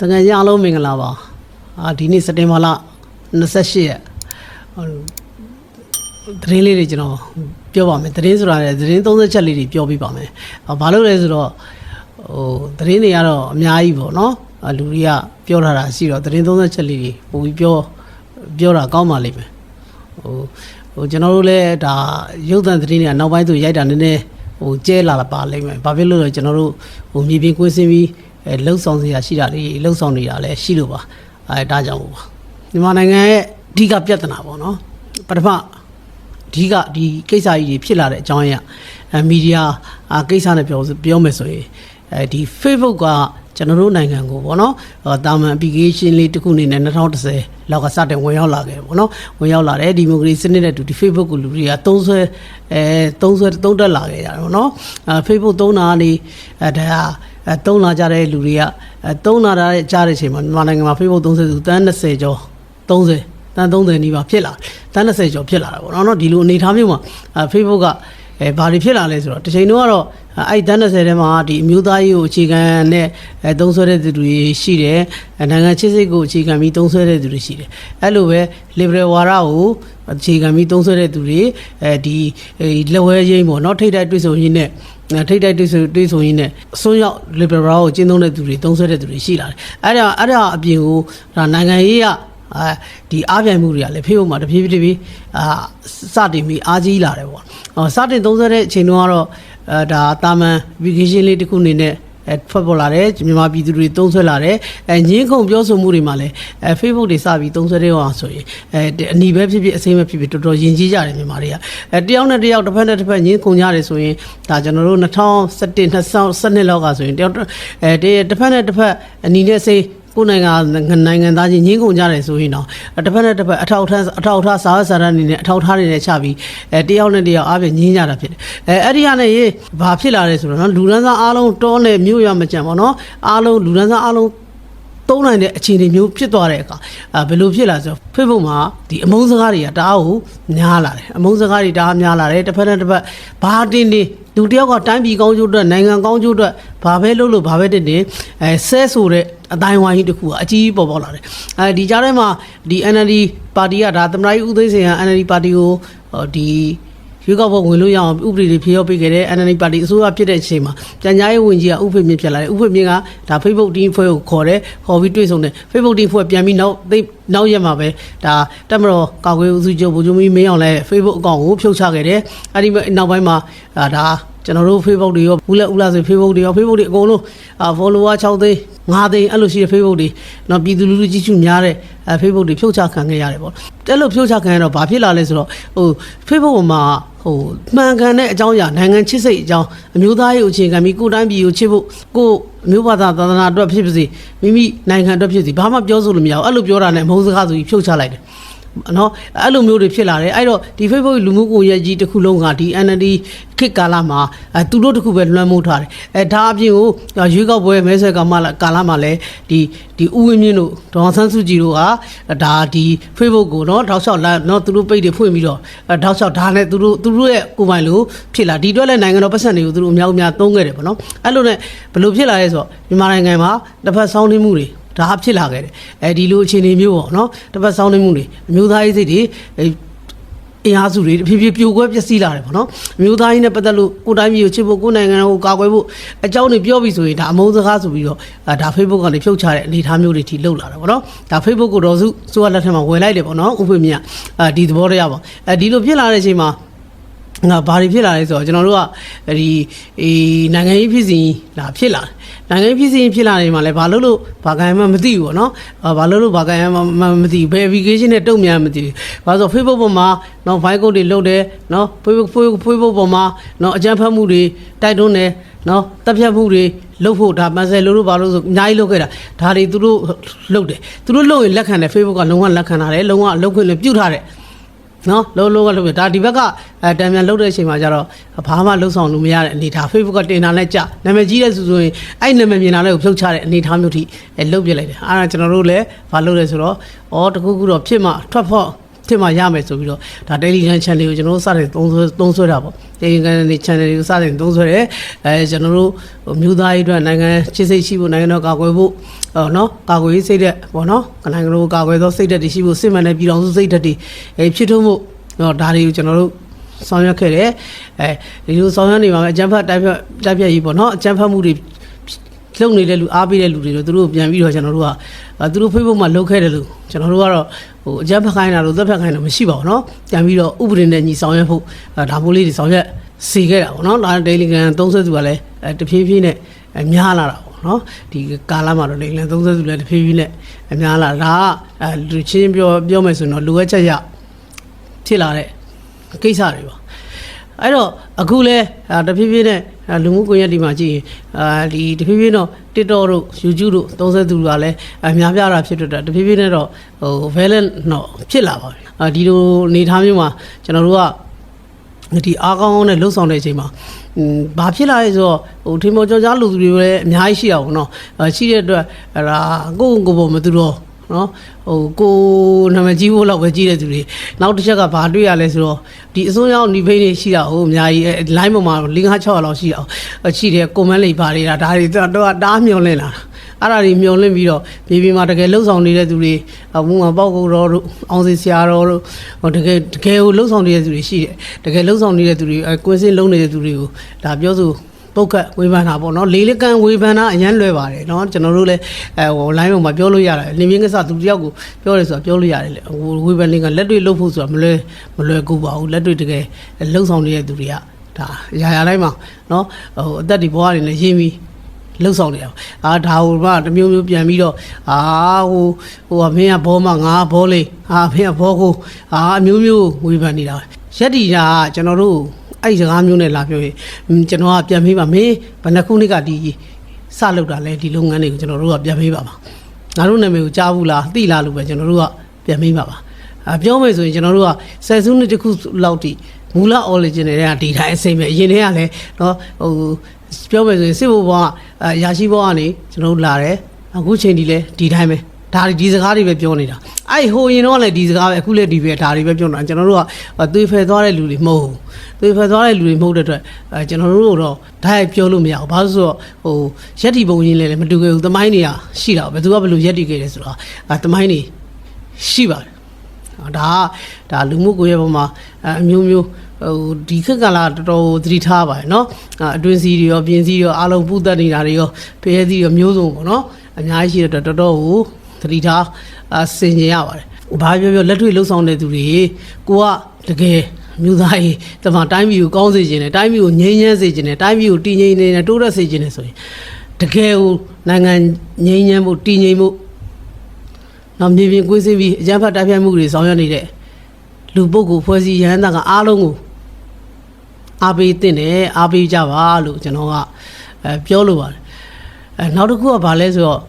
တကယ်ကြီးအားလုံးမင်္ဂလာပါအာဒီနေ့စက်တင်ဘာလ28ရက်ဟိုသတင်းလေးတွေကျွန်တော်ပြောပါမယ်သတင်းဆိုတာလည်းသတင်း30ချက်လေးတွေပြောပြပါမယ်အာဘာလို့လဲဆိုတော့ဟိုသတင်းတွေကတော့အများကြီးပေါ့နော်အာလူတွေကပြောထားတာရှိတော့သတင်း30ချက်လေးတွေပို့ပြီးပြောပြောတာကောင်းပါလိမ့်မယ်ဟိုဟိုကျွန်တော်တို့လည်းဒါရုပ်သံသတင်းတွေကနောက်ပိုင်းသူရိုက်တာနည်းနည်းဟိုကျဲလာပါလိမ့်မယ်ဘာဖြစ်လို့လဲကျွန်တော်တို့ဟိုမြေပြင်ကွင်းစင်းပြီး အဲလှုပ်ဆောင်စရာရှိတာလေးလှုပ်ဆောင်နေတာလည်းရှိလို့ပါအဲဒါကြောင့်ပေါ့ပါမြန်မာနိုင်ငံရဲ့အဓိကပြဿနာပေါ့နော်ပထမအဓိကဒီကိစ္စကြီးတွေဖြစ်လာတဲ့အကြောင်းအရာအဲမီဒီယာအာကိစ္စနဲ့ပြောပြောမယ်ဆိုရင်အဲဒီ Facebook ကကျွန်တော်တို့နိုင်ငံကိုပေါ့နော်ဟောတာမန် application လေးတစ်ခုအနေနဲ့2010လောက်ကစတင်ဝင်ရောက်လာခဲ့ပေါ့နော်ဝင်ရောက်လာတယ်ဒီမိုကရေစီစနစ်နဲ့တူဒီ Facebook ကိုလူတွေကသုံးဆွဲအဲသုံးဆွဲသုံးတက်လာခဲ့ကြတယ်ပေါ့နော်အဲ Facebook သုံးတာကနေအဲဒါ အဲသုံးလာကြတဲ့လူတွေကအဲသုံးလာတဲ့ကြားတဲ့အချိန်မှာမြန်မာနိုင်ငံမှာ Facebook သုံးဆွဲသူတန်း20ကျော်30တန်း30နီးပါးဖြစ်လာတန်း20ကျော်ဖြစ်လာတာပေါ့နော်နော်ဒီလိုအနေအထားမျိုးမှာအဲ Facebook ကအဲဘာတွေဖြစ်လာလဲဆိုတော့တစ်ချိန်တော့ကတော့ အဲ့တန်း30ထဲမှာဒီအမျိုးသားရေးကိုအခြေခံနဲ့အဲသုံးဆွဲတဲ့သူတွေရှိတယ်အဲနိုင်ငံချစ်စိတ်ကိုအခြေခံပြီးသုံးဆွဲတဲ့သူတွေရှိတယ်အဲ့လိုပဲ liberal ဝါဒကိုအခြေခံပြီးသုံးဆွဲတဲ့သူတွေအဲဒီလက်ဝဲရင်းပေါ့နော်ထိတ်တိုက်တွေ့ဆုံရင်းနဲ့ထိတ်တိုက်တွေ့ဆုံတွေ့ဆုံရင်းနဲ့အစွန်းရောက် liberal ကိုကျင်းသုံးတဲ့သူတွေသုံးဆွဲတဲ့သူတွေရှိလာတယ်အဲ့ဒါအဲ့ဒါအပြင်ကိုဒါနိုင်ငံရေးကအာဒီအားပြိုင်မှုတွေကလည်းဖေးဖို့မှာတဖြည်းဖြည်းတဖြည်းအာစတင်ပြီးအားကြီးလာတယ်ပေါ့။ဟောစတင်သုံးဆွဲတဲ့အချိန်တုန်းကတော့ အဲဒါတာမန် application လေးတစ်ခုအနေနဲ့အဲထွက်ပေါ်လာတယ်မြန်မာပြည်သူတွေသုံးဆွဲလာတယ်အဲညင်းခုန်ပြောဆိုမှုတွေမှာလည်းအဲ Facebook တွေစပြီးသုံးဆွဲတဲ့အောင်ဆိုရင်အဲအနီပဲဖြစ်ဖြစ်အစိမ်းပဲဖြစ်ဖြစ်တော်တော်ယဉ်ကျေးကြတယ်မြန်မာတွေကအဲတယောက်နဲ့တယောက်တစ်ဖက်နဲ့တစ်ဖက်ညင်းခုန်ကြတယ်ဆိုရင်ဒါကျွန်တော်တို့2017 2012လောက်ကဆိုရင်တယောက်အဲတစ်ဖက်နဲ့တစ်ဖက်အနီနဲ့စိတ် ကိုယ်နိုင်ငံနိုင်ငံသားချင်းညင်းကုန်ကြတယ်ဆိုရင်တော့တစ်ဖက်နဲ့တစ်ဖက်အထောက်ထားအထောက်ထားစာရစာရအနေနဲ့အထောက်ထားတွေနဲ့ချပြီးအဲတယောက်နဲ့တယောက်အားဖြင့်ညင်းကြတာဖြစ်တယ်အဲအဲ့ဒီကနေရေးဘာဖြစ်လာလဲဆိုတော့နော်လူရန်သားအားလုံးတောနဲ့မြို့ရမကြံပေါ့နော်အားလုံးလူရန်သားအားလုံးသုံးနိုင်တဲ့အခြေအနေမျိုးဖြစ်သွားတဲ့အခါအဲဘယ်လိုဖြစ်လာဆိုတော့ Facebook မှာဒီအမုန်းစကားတွေကတအားကိုများလာတယ်အမုန်းစကားတွေတအားများလာတယ်တစ်ဖက်နဲ့တစ်ဖက်ဘာတင်းတင်းလူတယောက်ကတိုင်းပြည်ကောင်းကျိုးအတွက်နိုင်ငံကောင်းကျိုးအတွက်ဘာပဲလုပ်လို့ဘာပဲတင်တင်အဲဆဲဆိုတဲ့ အတိုင်းဝိုင်းကြီးတစ်ခုကအကြီးကြီးပေါ်ပေါ်လာတယ်အဲဒီကြားထဲမှာဒီ NLD ပါတီကဒါသမ္မတကြီးဦးသိန်းစိန်က NLD ပါတီကိုဟိုဒီရွေးကောက်ပွဲဝင်လို့ရအောင်ဥပဒေတွေဖြေရောပေးခဲ့တဲ့ NLD ပါတီအစိုးရဖြစ်တဲ့အချိန်မှာပြန်ကြားရေးဝန်ကြီးကဥပဒေမြင့်ဖြစ်လာတယ်ဥပဒေမြင့်ကဒါ Facebook team ဖွဲ့ကိုခေါ်တယ်ခေါ်ပြီးတွေ့ဆုံတယ် Facebook team ဖွဲ့ပြန်ပြီးနောက်သိနောက်ရက်မှာပဲဒါတက်မတော်ကာကွယ်ဦးစီးချုပ်ဗိုလ်ချုပ်မင်းမင်းအောင်လည်း Facebook အကောင့်ကိုဖြုတ်ချခဲ့တယ်အဲ့ဒီနောက်ပိုင်းမှာဒါ ကျွန်တော်တို့ Facebook တွေရောဦးလက်ဦးလာဆို Facebook တွေရော Facebook တွေအကုန်လုံးအာ follower 6သိန်း9သိန်းအဲ့လိုရှိတဲ့ Facebook တွေနော်ပြည်သူလူထုကြီးစုများတဲ့အဲ Facebook တွေဖြုတ်ချခံခဲ့ရတယ်ပေါ့အဲ့လိုဖြုတ်ချခံရတော့ဘာဖြစ်လာလဲဆိုတော့ဟို Facebook ပေါ်မှာဟိုမှန်ကန်တဲ့အကြောင်းအရာနိုင်ငံချစ်စိတ်အကြောင်းအမျိုးသားရေးအခြေခံပြီးကိုယ်တိုင်းပြည်ကိုချစ်ဖို့ကိုအမျိုးဘာသာသာသနာအတွက်ဖြစ်ပါစေမိမိနိုင်ငံအတွက်ဖြစ်စီဘာမှပြောဆိုလို့မရဘူးအဲ့လိုပြောတာနဲ့မဟုတ်စကားဆိုပြီးဖြုတ်ချလိုက်တယ် နော်အဲ့လိုမျိုးတွေဖြစ်လာတယ်အဲ့တော့ဒီ Facebook လူမှုကွန်ရက်ကြီးတစ်ခုလုံးကဒီ NLD ခေတ်ကာလမှာအဲသူတို့တစ်ခုပဲလွှမ်းမိုးထားတယ်အဲဒါအပြင်ကိုရွေးကောက်ပွဲမဲဆွဲကာမကာလမှာလည်းဒီဒီဥဝင်းမြင့်တို့ဒေါ်ဆန်းစုကြည်တို့ကဒါဒီ Facebook ကိုနော်ထောက်လျှောက်လာနော်သူတို့ပိတ်တွေဖွင့်ပြီးတော့ထောက်လျှောက်ဒါနဲ့သူတို့သူတို့ရဲ့ကိုယ်ပိုင်လို့ဖြစ်လာဒီအတွက်လည်းနိုင်ငံတော်ပတ်စံတွေကိုသူတို့အများအများသုံးခဲ့တယ်ပေါ့နော်အဲ့လိုနဲ့ဘယ်လိုဖြစ်လာလဲဆိုတော့မြန်မာနိုင်ငံမှာတစ်ဖက်ဆောင်းနေမှုတွေ ဒါဖြစ်လာခဲ့တယ်အဲဒီလိုအခြေအနေမျိုးပေါ့နော်တစ်ပတ်စောင်းနေမှုတွေအမျိုးသားရေးစိတ်တွေအင်အားစုတွေဖြည်းဖြည်းပြိုကွဲပျက်စီးလာတယ်ပေါ့နော်အမျိုးသားရေးနဲ့ပတ်သက်လို့ကိုတိုင်းပြည်ကိုချစ်ဖို့ကိုနိုင်ငံကိုကာကွယ်ဖို့အကြောင်းတွေပြောပြီးဆိုရင်ဒါအမုန်းစကားဆိုပြီးတော့ဒါ Facebook ကနေဖြုတ်ချတဲ့အနေအထားမျိုးတွေထိလှုပ်လာတာပေါ့နော်ဒါ Facebook ကိုတော့စုစိုးရလက်ထက်မှာဝယ်လိုက်တယ်ပေါ့နော်ဥပ္ပမြအဲဒီသဘောတရားပေါ့အဲဒီလိုဖြစ်လာတဲ့အချိန်မှာ ငါဘာတွေဖြစ်လာလဲဆိုတော့ကျွန်တော်တို့ကဒီအေးနိုင်ငံရေးဖြစ်စဉ်လာဖြစ်လာတယ်နိုင်ငံရေးဖြစ်စဉ်ဖြစ်လာနေမှာလဲဘာလို့လို့ဘာကံမှမသိဘူးပေါ့နော်ဘာလို့လို့ဘာကံမှမသိဘူးဘယ် application နဲ့တုံ့ပြန်မသိဘူးဘာလို့ဆို Facebook ပေါ်မှာနော် vibe code တွေလုတ်တယ်နော် Facebook Facebook ပေါ်မှာနော်အကြမ်းဖက်မှုတွေတိုက်တွန်းတယ်နော်တပ်ဖြတ်မှုတွေလုတ်ဖို့ဒါမဆယ်လို့လို့ဘာလို့ဆိုအများကြီးလုတ်ခဲ့တာဒါတွေသူတို့လုတ်တယ်သူတို့လုတ်ရင်လက်ခံတယ် Facebook ကလုံးဝလက်ခံထားတယ်လုံးဝလုတ်ခွင့်လည်းပြုတ်ထားတယ် နော်လုံးလုံးကလုံးဒါဒီဘက်ကအဲတံမြန်လှုပ်တဲ့အချိန်မှာကျတော့ဘာမှလှုပ်ဆောင်လို့မရတဲ့အနေထား Facebook ကတင်တာနဲ့ကြနာမည်ကြီးတဲ့ဆိုဆိုရင်အဲ့နာမည်မြင်တာလည်းကိုဖြုတ်ချတဲ့အနေထားမျိုးထိအဲလှုပ်ပြလိုက်တယ်အားကျွန်တော်တို့လည်းဘာလုပ်လဲဆိုတော့ဩတခုခုတော့ဖြစ်မှထွက်ဖို့ ထင်မှရမယ်ဆိုပြီးတော့ဒါ Telegram channel ကိုကျွန်တော်တို့စတင်သုံးဆွဲသုံးဆွဲတာပေါ့ Telegram channel ကိုစတင်သုံးဆွဲတယ်အဲကျွန်တော်တို့ဟိုမြို့သားရေးအတွက်နိုင်ငံချစ်စိတ်ရှိဖို့နိုင်ငံတော်ကာကွယ်ဖို့ဟောနော်ကာကွယ်ရေးစိတ်သက်ပေါ့နော်နိုင်ငံတော်ကာကွယ်သောစိတ်သက်တွေရှိဖို့စစ်မှန်တဲ့ပြည်တော်စုစိတ်သက်တွေအဲဖြစ်ထွန်းဖို့ဟောဒါတွေကိုကျွန်တော်တို့ဆောင်ရွက်ခဲ့တယ်အဲဒီလိုဆောင်ရွက်နေပါမယ်အကြံဖတ်တိုက်ဖက်တိုက်ဖက်ကြီးပေါ့နော်အကြံဖတ်မှုတွေလုံနေတဲ့လူအားပေးတဲ့လူတွေတော့သူတို့ကိုပြန်ပြီးတော့ကျွန်တော်တို့ကအဲသူတို့ Facebook မှာလုပ်ခဲ့တယ်လို့ကျွန်တော်တို့ကတော့ဟိုအကြံဖတ်ခိုင်းတာလို့သက်ဖက်ခိုင်းတာမရှိပါဘူးเนาะပြန်ပြီးတော့ဥပဒေနဲ့ညီဆောင်ရွက်ဖို့အဲဒါမျိုးလေးတွေဆောင်ရွက်စီခဲ့တာပေါ့နော်ဒါ Daily Gan သုံးဆွဲသူကလည်းအဲတဖြည်းဖြည်းနဲ့အဲများလာတာပေါ့နော်ဒီကာလမှာတော့ Daily Gan သုံးဆွဲသူလည်းတဖြည်းဖြည်းနဲ့အများလာဒါကအဲလူချင်းပြောပြောမယ်ဆိုရင်တော့လိုအပ်ချက်ရဖြစ်လာတဲ့ကိစ္စတွေပါ အဲ့တော့အခုလဲအာတဖြည်းဖြည်းနဲ့အာလူမှုကွန်ရက်ဒီမှာကြည့်ရင်အာဒီတဖြည်းဖြည်းတော့ TikTok တို့ YouTube တို့သုံးသက်သူတွေကလည်းအများပြားတာဖြစ်တော့တဖြည်းဖြည်းနဲ့တော့ဟို valent တော့ဖြစ်လာပါပြီအာဒီလိုအနေထားမျိုးမှာကျွန်တော်တို့ကဒီအားကောင်းကောင်းနဲ့လှုပ်ဆောင်တဲ့အချိန်မှာอืมဘာဖြစ်လာလဲဆိုတော့ဟိုထင်ပေါ်ကျော်ကြားလူသူတွေလည်းအများကြီးရှိတာပေါ့နော်အဲရှိတဲ့အတွက်အဲ့ဒါကိုယ့်ကိုယ်ကိုယ်ပေါ်မသူတော့ နော်ဟိုကိုနာမည်ကြီးဖို့လောက်ပဲကြီးတဲ့သူတွေနောက်တစ်ချက်ကဘာတွေ့ရလဲဆိုတော့ဒီအစိုးရနီဖိန်းတွေရှိတာဟိုအများကြီးအဲ line ပေါ်မှာ5 600လောက်ရှိတာဟိုရှိတယ် comment လေးပါနေတာဒါတွေတော့တော့တားမျောလင့်လာတာအဲ့ဒါတွေမျောလင့်ပြီးတော့ပြည်ပြည်မှာတကယ်လှုပ်ဆောင်နေတဲ့သူတွေအမှုမှာပေါက်ကုန်တော်တို့အောင်စီဆရာတော်တို့ဟိုတကယ်တကယ်ကိုလှုပ်ဆောင်နေတဲ့သူတွေရှိတယ်တကယ်လှုပ်ဆောင်နေတဲ့သူတွေအဲကွင်းစင်းလုံးနေတဲ့သူတွေကိုဒါပြောဆို ပုတ်ခတ်ဝေဖန်တာပေါ့နော်လေလကန်ဝေဖန်တာအရန်လွယ်ပါတယ်နော်ကျွန်တော်တို့လည်းအဲဟို line ပေါ်မှာပြောလို့ရတာလင်းမြင်းကစားသူတယောက်ကိုပြောတယ်ဆိုတာပြောလို့ရတယ်လေဟိုဝေဖန်လင်းကလက်တွေ့လှုပ်ဖို့ဆိုတာမလွယ်မလွယ်ကူပါဘူးလက်တွေ့တကယ်လှုပ်ဆောင်နေတဲ့သူတွေကဒါရာရာတိုင်းမှာနော်ဟိုအသက်ဒီဘဝတွေနဲ့ရင်းပြီးလှုပ်ဆောင်နေအောင်အာဒါဟိုကတမျိုးမျိုးပြန်ပြီးတော့အာဟိုဟိုမင်းကဘောမငါဘောလေးအာမင်းကဘောကိုအာအမျိုးမျိုးဝေဖန်နေတာရက်တီတာကျွန်တော်တို့ အဲ့ဒီစကားမျိုးနဲ့လာပြောရင်ဟွန်းကျွန်တော်ကပြန်မေးပါမင်းဘယ်နှခုနှစ်ကဒီစလုပ်တာလဲဒီလုပ်ငန်းတွေကိုကျွန်တော်တို့ကပြန်မေးပါပါငါတို့နာမည်ကိုကြားဘူးလားသိလားလို့ပဲကျွန်တော်တို့ကပြန်မေးပါပါအပြောမယ်ဆိုရင်ကျွန်တော်တို့ကဆယ်စုနှစ်တစ်ခုလောက်တိမူလ origin တွေကဒီတိုင်းအစိမ့်ပဲအရင်တည်းကလည်းเนาะဟိုပြောမယ်ဆိုရင်စစ်ဘုဘောကအရာရှိဘောကနေကျွန်တော်တို့လာတယ်အခုချိန်ဒီလဲဒီတိုင်းပဲဒါဒီစကားတွေပဲပြောနေတာအဲ့ဟိုရင်တော့လည်းဒီစကားပဲအခုလည်းဒီပဲဒါတွေပဲပြောနေတာကျွန်တော်တို့ကသွေးဖယ်သွားတဲ့လူတွေမဟုတ်ဘူး သွေးဖယ်သွားတဲ့လူတွေမဟုတ်တဲ့အတွက်အဲကျွန်တော်တို့တော့ဓာတ်ရိုက်ပြောလို့မရဘူးဘာလို့ဆိုတော့ဟိုရက်တီပုံရင်းလည်းမတူခဲ့ဘူးသမိုင်းတွေကရှိတာဘယ်သူကဘယ်လိုရက်တီခဲ့တယ်ဆိုတော့အဲသမိုင်းတွေရှိပါတယ် ဒါကဒါလူမှုကွန်ရက်ပေါ်မှာအအမျိုးမျိုးဟိုဒီခက်ကလာတော်တော်သတိထားပါတယ်เนาะအတွင်းစီတွေရောပြင်စီတွေရောအားလုံးပူသက်နေတာတွေရောဖရဲစီရောမျိုးစုံပေါ့เนาะအများကြီးရှိတဲ့အတွက်တော်တော်ကိုသတိထားအဆင်ကျင်ရပါတယ်ဘာပြောပြောလက်တွေ့လှုပ်ဆောင်တဲ့သူတွေကိုကတကယ် မြို့သားကြီးတမန်တိုင်းပြည်ကိုကောင်းစေခြင်းနဲ့တိုင်းပြည်ကိုငြိမ်းချမ်းစေခြင်းနဲ့တိုင်းပြည်ကိုတည်ငြိမ်နေနဲ့တိုးတက်စေခြင်းနဲ့ဆိုရင်တကယ်ကိုနိုင်ငံငြိမ်းချမ်းဖို့တည်ငြိမ်ဖို့နောက်မြေပြင်ကွေးစင်းပြီးအကြမ်းဖက်တိုက်ခိုက်မှုတွေဆောင်ရွက်နေတဲ့လူပုဂ္ဂိုလ်ဖွဲ့စည်းရဟန်းသားကအားလုံးကိုအားပေးတဲ့နဲ့အားပေးကြပါလို့ကျွန်တော်ကအဲပြောလိုပါတယ်အဲနောက်တစ်ခုကဘာလဲဆိုတော့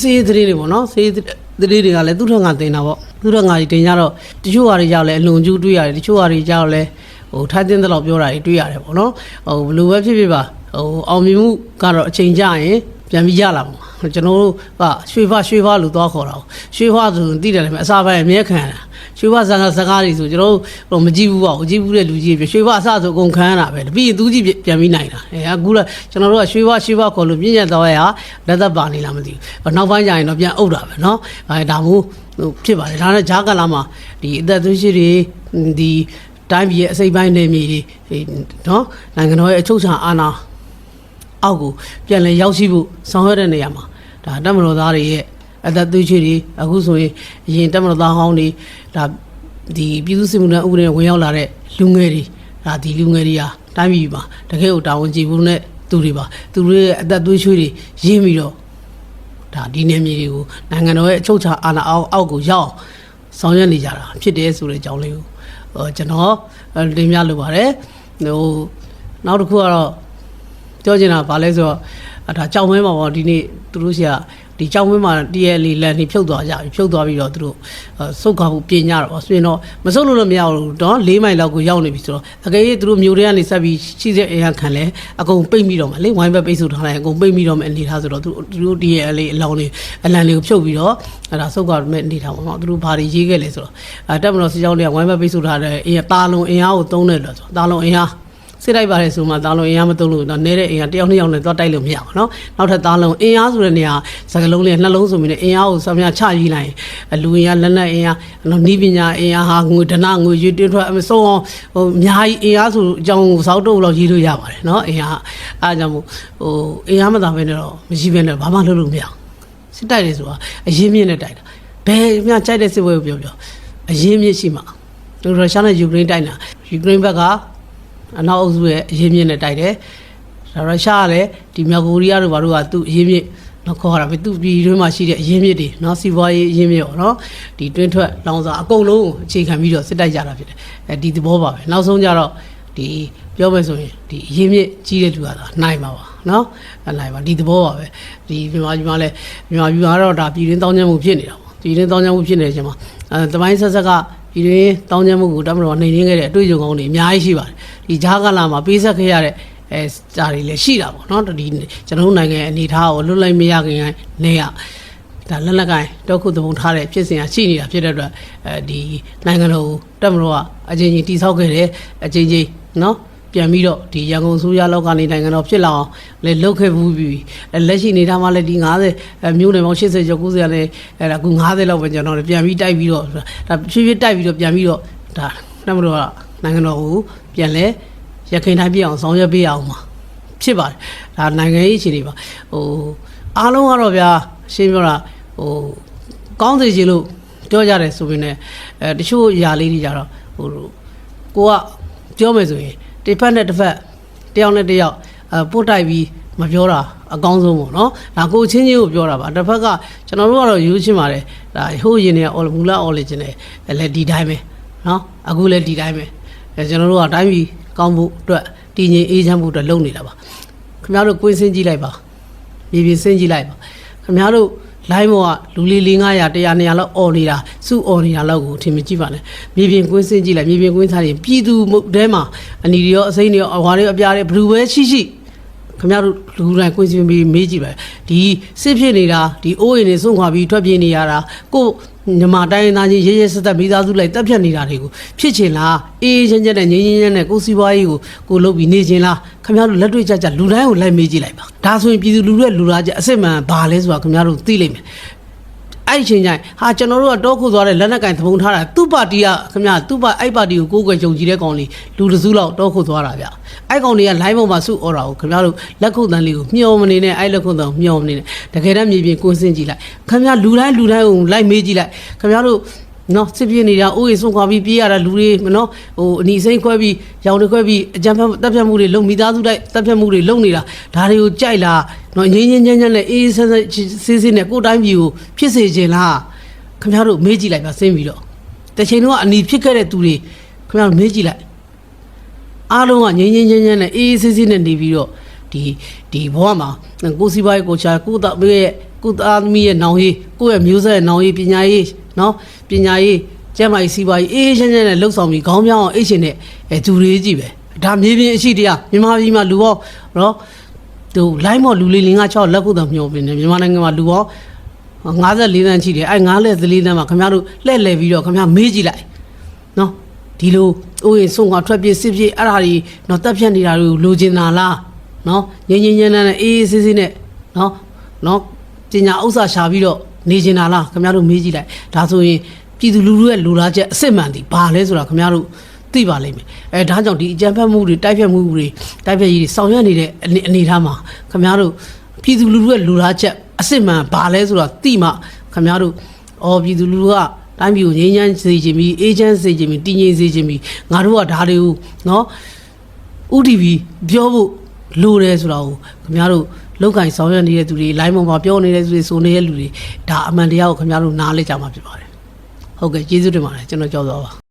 စေးသတင်းတွေပေါ့နော်စေး သတင်းတွေကလည်းသူ့ထက်ငါတင်တာပေါ့သူ့ထက်ငါကြီးတင်ကြတော့တချို့ဟာတွေကြောက်လဲအလွန်ကျူးတွေးရတယ်တချို့ဟာတွေကြောက်လဲဟိုထားတင်တဲ့လောက်ပြောတာတွေတွေးရတယ်ပေါ့နော်ဟိုဘယ်လိုပဲဖြစ်ဖြစ်ပါဟိုအောင်မြင်မှုကတော့အချိန်ကြာရင်ပြန်ပြီးရလာမှာ ကျွန်တော်တို့ကရွှေဖရွှေဖလို့သွားခေါ်တာ။ရွှေဖဆိုရင်သိတယ်လေအစားပိုင်းအမြဲခံတာ။ရွှေဖစကားစကားတွေဆိုကျွန်တော်တို့မကြည့်ဘူးပေါ့။မကြည့်ဘူးတဲ့လူကြီးပဲရွှေဖအစားဆိုအကုန်ခံရတာပဲ။ပြီးရင်သူကြီးပြန်ပြီးနိုင်တာ။အဲအခုလည်းကျွန်တော်တို့ကရွှေဖရွှေဖခေါ်လို့ပြည့်ညက်သွားရလက်သက်ပါနေလားမသိဘူး။နောက်ပိုင်းကျရင်တော့ပြန်အုပ်တာပဲနော်။အဲဒါမျိုးဟိုဖြစ်ပါတယ်။ဒါနဲ့ဂျာကလာမှာဒီအသက်သွေးရှိတွေဒီတိုင်းပြည်ရဲ့အစိပ်ပိုင်းနေမြေတွေနော်နိုင်ငံတော်ရဲ့အချုပ်အခြာအာဏာအောက်ကိုပြန်လည်ရောက်ရှိဖို့ဆောင်ရွက်တဲ့နေရာမှာ ဒါတက်မတော်သားတွေရဲ့အသက်သွေးချွေတွေအခုဆိုရင်အရင်တက်မတော်သားဟောင်းတွေဒါဒီပြည်သူ့စစ်မှုထမ်းဥပဒေနဲ့ဝင်ရောက်လာတဲ့လူငယ်တွေဒါဒီလူငယ်တွေဟာတိုင်းပြည်မှာတကယ်ကိုတာဝန်ကြည့်ဖို့နဲ့သူတွေပါသူတွေရဲ့အသက်သွေးချွေတွေရင်းပြီးတော့ဒါဒီနေမြေတွေကိုနိုင်ငံတော်ရဲ့အချုပ်အခြာအာဏာအောက်အောက်ကိုရောက်အောင်ဆောင်ရွက်နေကြတာဖြစ်တယ်ဆိုတဲ့အကြောင်းလေးကိုဟိုကျွန်တော်တင်ပြလိုပါတယ်ဟိုနောက်တစ်ခုကတော့ပြောချင်တာဗာလဲဆိုတော့အဲ ဒါကြောင်မဲမှာပေါ့ဒီနေ့သူတို့ရှိကဒီကြောင်းဝင်းမှာ TL လန်နေဖြုတ်သွားကြပြီဖြုတ်သွားပြီးတော့သူတို့စုတ်ခါမှုပြင်ကြတော့ဆိုရင်တော့မစုတ်လို့လည်းမရဘူးတော့၄မိုင်လောက်ကိုရောက်နေပြီဆိုတော့အကယ်၍သူတို့မျိုးတွေကနေဆက်ပြီးရှိစေအင်အားခံလဲအကုန်ပိတ်ပြီးတော့မလေဝိုင်းဘက်ပိတ်ဆို့ထားလိုက်အကုန်ပိတ်ပြီးတော့မအနေထားဆိုတော့သူသူတို့ TL လေးအလောင်းလေးအလံလေးကိုဖြုတ်ပြီးတော့အဲ့ဒါစုတ်ခါမဲ့အနေထားပေါ့နော်သူတို့ဘာတွေရေးခဲ့လဲဆိုတော့အဲတက်မတော်စီကြောင်းလေးကဝိုင်းဘက်ပိတ်ဆို့ထားတဲ့အင်တာလုံးအင်အားကိုသုံးတယ်လို့ဆိုတာလုံးအင်အား စစ်လိုက်ပါတယ်ဆိုမှသားလုံးအင်အားမသုံးလို့တော့နေတဲ့အိမ်ကတယောက်နှစ်ယောက်နဲ့သွားတိုက်လို့မရဘူးเนาะနောက်ထပ်သားလုံးအင်အားဆိုတဲ့နေရာစကလုံးလေးနှလုံးဆိုပြီးနေအင်အားကိုစမြချရေးလိုက်ရင်အလူအင်အားလက်နက်အင်အားနော်နီးပညာအင်အားဟာငွေဒနာငွေရွေးတွင်းထွက်အမဆုံးအောင်ဟိုအများကြီးအင်အားဆိုအကြောင်းကိုစောက်တော့လောက်ရေးလို့ရပါတယ်เนาะအင်အားအားကြောင့်မို့ဟိုအင်အားမသာပဲနဲ့တော့မရှိဘဲနဲ့ဘာမှလုပ်လို့မရဘူးစစ်တိုက်တယ်ဆိုတာအရင်မြင့်နဲ့တိုက်တာဘယ်မှကြိုက်တဲ့စစ်ပွဲကိုပြောပြောအရင်မြင့်ရှိမှာတို့ရုရှားနဲ့ယူကရိန်းတိုက်တာယူကရိန်းဘက်က အနောက်အုပ်စုရဲ့အရင်မြင့်နဲ့တိုက်တယ်ဒါရုရှားကလည်းဒီမြောက်ကိုရီးယားတို့ဘာလို့ကသူ့အရင်မြင့်နော်ခေါ်ရတာပဲသူပြည်တွင်းမှာရှိတဲ့အရင်မြင့်တွေနော်စီးပွားရေးအရင်မြင့်ပေါ့နော်ဒီတွင်းထွက်လောင်စာအကုန်လုံးကိုအခြေခံပြီးတော့စစ်တိုက်ကြတာဖြစ်တယ်အဲဒီသဘောပါပဲနောက်ဆုံးကြတော့ဒီပြောမယ်ဆိုရင်ဒီအရင်မြင့်ကြီးတဲ့လူကသာနိုင်ပါပါနော်အနိုင်ပါဒီသဘောပါပဲဒီမြန်မာပြည်မှာလည်းမြန်မာပြည်မှာတော့ဒါပြည်တွင်းတောင်းကျမ်းမှုဖြစ်နေတာပေါ့ပြည်တွင်းတောင်းကျမ်းမှုဖြစ်နေတဲ့အချိန်မှာအဲတမိုင်းဆက်ဆက်က ပြည်တွင်းတောင်းကျမ်းမှုကိုတမတော်နှိမ်နှင်းခဲ့တဲ့အတွေ့အကြုံကောင်းတွေအများကြီးရှိပါတယ်ဒီဂျားကလာမှာပေးဆက်ခဲ့ရတဲ့အဲစာတွေလည်းရှိတာပေါ့နော်ဒီကျွန်တော်တို့နိုင်ငံအနေထားကိုလွတ်လိုက်မရခင်ကနေရဒါလက်လက်ကိုင်းတောက်ခုသဘုံထားတဲ့ဖြစ်စဉ်ကရှိနေတာဖြစ်တဲ့အတွက်အဲဒီနိုင်ငံတော်ကိုတက်မလို့ကအချင်းချင်းတိဆောက်ခဲ့တယ်အချင်းချင်းနော် ပြန်ပြီးတော့ဒီရန်ကုန်ဆိုရလောက်ကနေနိုင်ငံတော်ဖြစ်လာအောင်လေလှုပ်ခဲ့ဘူးပြီးလက်ရှိနေထားမှလည်းဒီ90မျိုးနယ်ပေါင်း80ကျော်90လည်းအဲ့ဒါအခု90လောက်ပဲကျွန်တော်တို့ပြန်ပြီးတိုက်ပြီးတော့ဒါဖြည်းဖြည်းတိုက်ပြီးတော့ပြန်ပြီးတော့ဒါတက်မလို့ကနိုင်ငံတော်ကိုပြန်လဲရခိုင်တိုင်းပြအောင်ဆောင်ရွက်ပေးအောင်ပါဖြစ်ပါတယ်ဒါနိုင်ငံရေးအခြေအနေပါဟိုအားလုံးကတော့ဗျာရှင်းပြောတာဟိုကောင်းစေချင်လို့ပြောကြတယ်ဆိုပေမဲ့အဲတချို့ຢာလေးတွေကြတော့ဟိုကိုကပြောမယ်ဆိုရင် တစ်ဖက်နဲ့တစ်ဖက်တယောက်နဲ့တယောက်အဲပို့တိုက်ပြီးမပြောတာအကောင်းဆုံးပေါ့နော်ဒါကိုချင်းချင်းကိုပြောတာပါတစ်ဖက်ကကျွန်တော်တို့ကတော့ယူချင်ပါတယ်ဒါဟိုရင်တွေကအော်မူလာအော်လေဂျင်နဲ့လည်းဒီတိုင်းပဲနော်အခုလည်းဒီတိုင်းပဲအဲကျွန်တော်တို့ကတိုင်းပြည်ကောင်းဖို့အတွက်တည်ငြိမ်အေးချမ်းဖို့အတွက်လုပ်နေတာပါခင်ဗျားတို့ကိုင်းစင်းကြည့်လိုက်ပါမြေပြင်စင်းကြည့်လိုက်ပါခင်ဗျားတို့ လိုင်းမောကလူလေးလေး900 100 200လောက်អော်နေတာစုអော်နေတာလောက်ကိုအထင်မကြည့်ပါနဲ့မြေပြင်ကွင်းစင်းကြည့်လိုက်မြေပြင်ကွင်းစားရင်ပြည်သူမှုတဲမှာအနီတွေရောအစိမ့်တွေရောအဝါတွေအပြားတွေဘယ်သူပဲရှိရှိခင်ဗျားတို့လူတိုင်းကွင်းစင်းပြီးမေးကြည့်ပါဒီစစ်ဖြစ်နေတာဒီအိုးရင်တွေစွန့်ခွာပြီးထွက်ပြေးနေရတာကို ညမတိုင်းသားချင်းရဲရဲဆက်ဆက်မိသားစုလိုက်တက်ဖြတ်နေတာတွေကိုဖြစ်ချင်လားအေးအေးချမ်းချမ်းနဲ့ငြိမ်းငြိမ်းချမ်းနဲ့ကိုစီပွားရေးကိုကိုလုပ်ပြီးနေချင်လားခင်ဗျားတို့လက်တွေ့ကြကြလူတိုင်းကိုလိုက်မေးကြည့်လိုက်ပါဒါဆိုရင်ပြည်သူလူထုရဲ့လူသားချက်အစစ်မှန်ဘာလဲဆိုတာခင်ဗျားတို့သိလိမ့်မယ် အဲ့ဒီချိန်ကျရင်ဟာကျွန်တော်တို့ကတောခုသွားတဲ့လက်နက်ကင်သဘုံထားတာသူ့ပါတီကခင်ဗျာသူ့ပါအဲ့ပါတီကိုကိုးကွယ်ကြုံကြည်တဲ့ကောင်လေးလူတစုလောက်တောခုသွားတာဗျအဲ့ကောင်တွေက live ပေါ်မှာစုអော်တာကိုခင်ဗျားတို့လက်ခုပ်တန်းလေးကိုမျောမနေနဲ့အဲ့လက်ခုပ်တန်းကိုမျောမနေနဲ့တကယ်တမ်းမြေပြင်ကိုစင်းကြည့်လိုက်ခင်ဗျာလူတိုင်းလူတိုင်းကိုလိုက်မေးကြည့်လိုက်ခင်ဗျားတို့ နော်စစ်ပြေးနေတာအိုးရီဆုံးခွာပြီးပြေးရတာလူတွေမနော်ဟိုအနီစိမ့်ခွဲပြီးရောင်တွေခွဲပြီးအကြမ်းဖက်တပ်ဖြတ်မှုတွေလုံမိသားစုတိုက်တပ်ဖြတ်မှုတွေလုံနေတာဒါတွေကိုကြိုက်လားနော်ငင်းငင်းချမ်းချမ်းနဲ့အေးအေးဆန်းဆန်းစေးစေးနဲ့ကိုယ်တိုင်းပြည်ကိုဖြစ်စေခြင်းလားခင်ဗျားတို့မေးကြည့်လိုက်ပါစင်းပြီးတော့တချိန်တော့အနီဖြစ်ခဲ့တဲ့သူတွေခင်ဗျားတို့မေးကြည့်လိုက်အားလုံးကငြိမ်းငြိမ်းချမ်းချမ်းနဲ့အေးအေးဆေးဆေးနဲ့နေပြီးတော့ဒီဒီဘဝမှာကိုစီပွားရေးကိုချာကိုသားရဲ့ကိုသားသမီးရဲ့နောင်ရေးကိုယ့်ရဲ့မျိုးဆက်ရဲ့နောင်ရေးပညာရေးနော် ပညာရေးကျမ်းမာရေးစီပွားရေးအေးအေးချမ်းချမ်းနဲ့လှုပ်ဆောင်ပြီးခေါင်းပြောင်းအောင်အိတ်ရှင်နဲ့အဲသူတွေကြီးပဲဒါမြေပြင်အရှိတရားမြန်မာပြည်မှာလူရောနော်သူလိုင်းမော်လူလေး5 6လက်ခုတော့မျောပြနေမြန်မာနိုင်ငံမှာလူရော54တန်းရှိတယ်အဲ့54တန်းမှာခင်ဗျားတို့လှည့်လည်ပြီးတော့ခင်ဗျားမေးကြည့်လိုက်နော်ဒီလိုအိုးရင်ဆုံးကထွက်ပြေးစစ်ပြေးအဲ့ဒါတွေနော်တက်ဖြတ်နေတာတွေကိုလိုချင်တာလားနော်ငင်းငင်းညမ်းညမ်းနဲ့အေးအေးဆေးဆေးနဲ့နော်နော်ပညာဥစ္စာရှာပြီးတော့ နေချင်တာလားခင်ဗျားတို့မေးကြည့်လိုက်ဒါဆိုရင်ပြည်သူလူထုရဲ့လူလားချက်အစ်စ်မှန်သည်ဘာလဲဆိုတာခင်ဗျားတို့သိပါလိမ့်မယ်အဲဒါကြောင့်ဒီအကြံဖတ်မှုတွေတိုက်ဖြတ်မှုတွေတိုက်ဖြတ်ရေးတွေဆောင်ရွက်နေတဲ့အနေအနေထားမှာခင်ဗျားတို့ပြည်သူလူထုရဲ့လူလားချက်အစ်စ်မှန်ဘာလဲဆိုတာသိမှခင်ဗျားတို့အော်ပြည်သူလူထုကတိုင်းပြည်ကိုငြိမ်းချမ်းစေခြင်းပြီးအေဂျင့်စေခြင်းပြီးတည်ငြိမ်စေခြင်းပြီးငါတို့ကဒါတွေကိုနော် UTV ပြောဖို့လိုတယ်ဆိုတာကိုခင်ဗျားတို့ လောက်ကင်ဆောင်ရွက်နေတဲ့သူတွေ line ပေါ်မှာပြောနေတဲ့သူတွေဆိုနေတဲ့လူတွေဒါအမှန်တရားကိုခင်ဗျားတို့နားလဲကြမှာဖြစ်ပါတယ်ဟုတ်ကဲ့ကျေးဇူးတင်ပါတယ်ကျွန်တော်ကြောက်သွားပါ